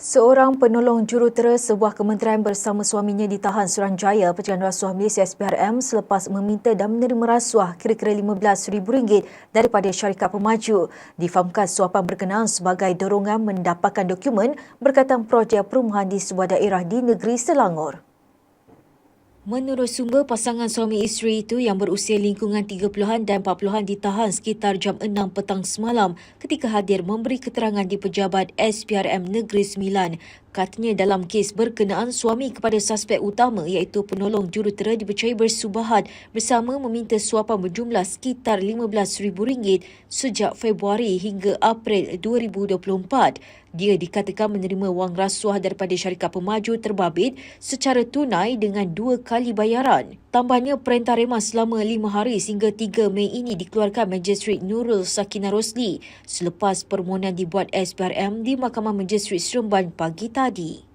Seorang penolong jurutera sebuah kementerian bersama suaminya ditahan Suruhanjaya Pencegahan Rasuah Malaysia SPRM selepas meminta dan menerima rasuah kira-kira RM15,000 daripada syarikat pemaju. Difahamkan suapan berkenaan sebagai dorongan mendapatkan dokumen berkaitan projek perumahan di sebuah daerah di negeri Selangor. Menurut sumber, pasangan suami isteri itu yang berusia lingkungan 30-an dan 40-an ditahan sekitar jam 6 petang semalam ketika hadir memberi keterangan di pejabat SPRM Negeri Sembilan. Katanya dalam kes berkenaan suami kepada suspek utama iaitu penolong jurutera dipercayai bersubahat bersama meminta suapan berjumlah sekitar RM15,000 sejak Februari hingga April 2024. Dia dikatakan menerima wang rasuah daripada syarikat pemaju terbabit secara tunai dengan dua kali bayaran. Tambahnya, perintah reman selama lima hari sehingga 3 Mei ini dikeluarkan Magistrate Nurul Sakina Rosli selepas permohonan dibuat SPRM di Mahkamah Magistrate Seremban pagi tadi.